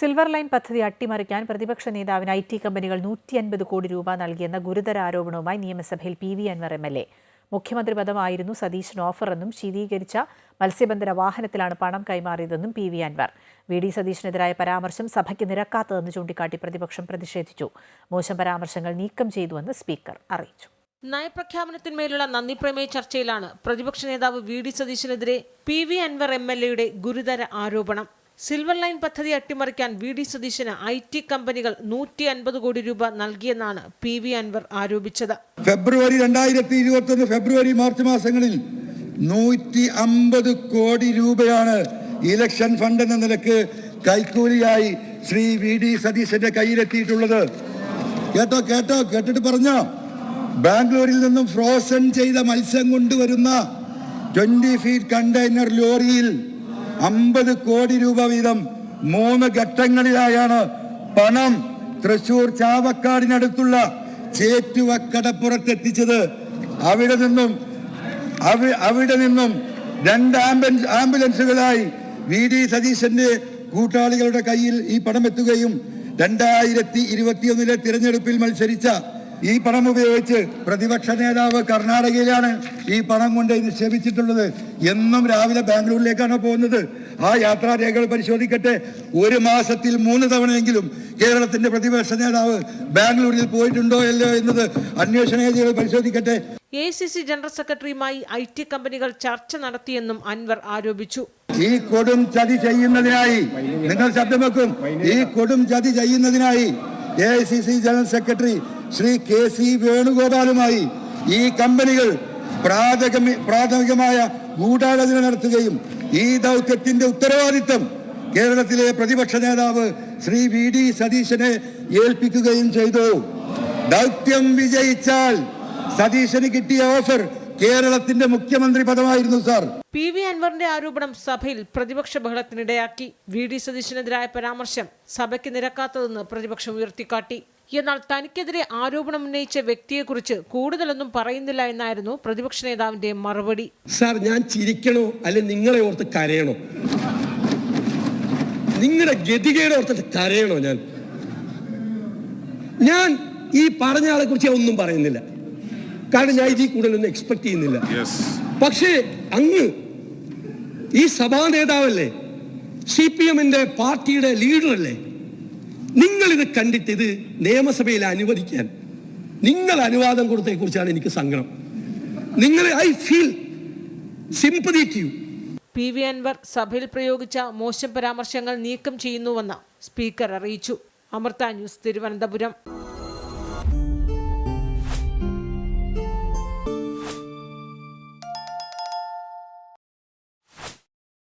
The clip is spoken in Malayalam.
സിൽവർ ലൈൻ പദ്ധതി അട്ടിമറിക്കാൻ പ്രതിപക്ഷ നേതാവിന് ഐ ടി കമ്പനികൾ നൂറ്റി അൻപത് കോടി രൂപ നൽകിയെന്ന ഗുരുതര ആരോപണവുമായി നിയമസഭയിൽ P V Anvar M L A. മുഖ്യമന്ത്രി പദമായിരുന്നു സതീശന് ഓഫറെന്നും ശീതീകരിച്ച മത്സ്യബന്ധന വാഹനത്തിലാണ് പണം കൈമാറിയതെന്നും P V Anvar. V D സതീശനെതിരായ പരാമർശം സഭയ്ക്ക് നിരക്കാത്തതെന്ന് ചൂണ്ടിക്കാട്ടി പ്രതിപക്ഷം പ്രതിഷേധിച്ചു. മോശം പരാമർശങ്ങൾ നീക്കം ചെയ്തുവെന്ന് സ്പീക്കർ അറിയിച്ചു. നയപ്രഖ്യാപനത്തിന്മേലുള്ള നന്ദി പ്രമേയ ചർച്ചയിലാണ് പ്രതിപക്ഷ നേതാവ് V D സതീശനെതിരെ P V Anvar M L എയുടെ ഗുരുതര ആരോപണം. സിൽവർ ലൈൻ പദ്ധതി അട്ടിമറിക്കാൻ വി ഡി സതീശന് ഐ ടി കമ്പനികൾ നൂറ്റി അൻപത് കോടി രൂപ നൽകിയെന്നാണ് പി വി അൻവർ ആരോപിച്ചത്. ഫെബ്രുവരി രണ്ടായിരത്തി ഇരുപത്തി ഫെബ്രുവരി മാർച്ച് മാസങ്ങളിൽ നൂറ്റി അമ്പത് കോടി രൂപയാണ് ഇലക്ഷൻ ഫണ്ട് എന്ന നിലയ്ക്ക് കൈക്കൂലിയായി ശ്രീ വി ഡി സതീശന്റെ കയ്യിലെത്തിയിട്ടുള്ളത്. കേട്ടോ കേട്ടോ കേട്ടിട്ട് പറഞ്ഞോ? ബാംഗ്ലൂരിൽ നിന്നും ഫ്രോസൺ ചെയ്ത മത്സ്യം കൊണ്ടുവരുന്ന ട്വന്റി ഫീറ്റ് കണ്ടെയ്നർ ലോറിയിൽ അമ്പത് കോടി രൂപ വീതം മൂന്ന് ഘട്ടങ്ങളിലായാണ് പണം തൃശൂർ ചാവക്കാടിനടുത്തുള്ള ചേറ്റുവക്കടപ്പുറത്ത് ചേറ്റുവക്കടപ്പുറത്തെത്തിച്ചത്. അവിടെ നിന്നും അവി- അവിടെ നിന്നും രണ്ട് ആംബുലൻസ് ആംബുലൻസുകളായി വി ഡി സതീശന്റെ കൂട്ടാളികളുടെ കയ്യിൽ ഈ പണം എത്തുകയും രണ്ടായിരത്തി ഇരുപത്തിയൊന്നിലെ തിരഞ്ഞെടുപ്പിൽ മത്സരിച്ച ഈ പണം ഉപയോഗിച്ച് പ്രതിപക്ഷ നേതാവ് കർണാടകയിലാണ് ഈ പണം കൊണ്ട് നിക്ഷേപിച്ചിട്ടുള്ളത്. എന്നും രാവിലെ ബാംഗ്ലൂരിലേക്കാണ് പോകുന്നത്. ആ യാത്രാരേഖകൾ പരിശോധിക്കട്ടെ. ഒരു മാസത്തിൽ മൂന്ന് തവണയെങ്കിലും കേരളത്തിന്റെ പ്രതിപക്ഷ നേതാവ് ബാംഗ്ലൂരിൽ പോയിട്ടുണ്ടോ അല്ലോ എന്നത് അന്വേഷണ ഏജികൾ പരിശോധിക്കട്ടെ. എ സി സി ജനറൽ സെക്രട്ടറിയുമായി ഐ ടി കമ്പനികൾ ചർച്ച നടത്തിയെന്നും അൻവർ ആരോപിച്ചു. ഈ കൊടും ചതി ചെയ്യുന്നതിനായി നിങ്ങൾ ശബ്ദം വെക്കും. ഈ കൊടും ചതി ചെയ്യുന്നതിനായി A C C general secretary Shri K C വേണുഗോപാലുമായി ഈ കമ്പനികൾ പ്രാഥമിക പ്രാഥമികമായ ഗൂഢാലോചന നടത്തുകയും ഈ ദൗത്യത്തിന്റെ ഉത്തരവാദിത്തം കേരളത്തിലെ പ്രതിപക്ഷ നേതാവ് ശ്രീ വി ഡി സതീശനെ ഏൽപ്പിക്കുകയും ചെയ്തു. ദൗത്യം വിജയിച്ചാൽ സതീശന് കിട്ടിയ ഓഫർ കേരളത്തിന്റെ മുഖ്യമന്ത്രി പദമായിരുന്നു സാർ. പി വി അൻവറിന്റെ ആരോപണം സഭയിൽ പ്രതിപക്ഷ ബഹളത്തിനിടയാക്കി. വി ഡി സതീശനെതിരായ പരാമർശം സഭയ്ക്ക് നിരക്കാത്തതെന്ന് പ്രതിപക്ഷം ഉയർത്തിക്കാട്ടി. എന്നാൽ തനിക്കെതിരെ ആരോപണം ഉന്നയിച്ച വ്യക്തിയെക്കുറിച്ച് കൂടുതലൊന്നും പറയുന്നില്ല എന്നായിരുന്നു പ്രതിപക്ഷ നേതാവിന്റെ മറുപടി. സാർ ഞാൻ ചിരിക്കണോ? അല്ലെ നിങ്ങളെ ഓർത്ത് കരയണോ? നിങ്ങളുടെ ഗതികേട് ഓർത്തിട്ട് കരയണോ ഞാൻ? ഞാൻ ഈ പറഞ്ഞ ആളെ കുറിച്ച് ഒന്നും പറയുന്നില്ല. കാരണം ഞാൻ ഇതിൽ കൂടുതലൊന്നും എക്സ്പെക്ട് ചെയ്യുന്നില്ല. പക്ഷേ അങ്ങ് ഈ സഭാ നേതാവല്ലേ സി പി എമ്മിന്റെ പാർട്ടിയുടെ ലീഡറല്ലേ നിങ്ങൾ ഇത് കണ്ടിട്ട് ഇത് നിയമസഭയിൽ അനുവദിക്കാൻ. നിങ്ങൾ അനുവാദം കൊടുത്തതിനെ കുറിച്ചാണ് എനിക്ക് സങ്കടം. നിങ്ങൾ I feel sympathy to you P. V. Anvar സഭയിൽ പ്രയോഗിച്ച മോശം പരാമർശങ്ങൾ നീക്കം ചെയ്യുന്നുവെന്ന് സ്പീക്കർ അറിയിച്ചു. അമൃത ന്യൂസ് തിരുവനന്തപുരം.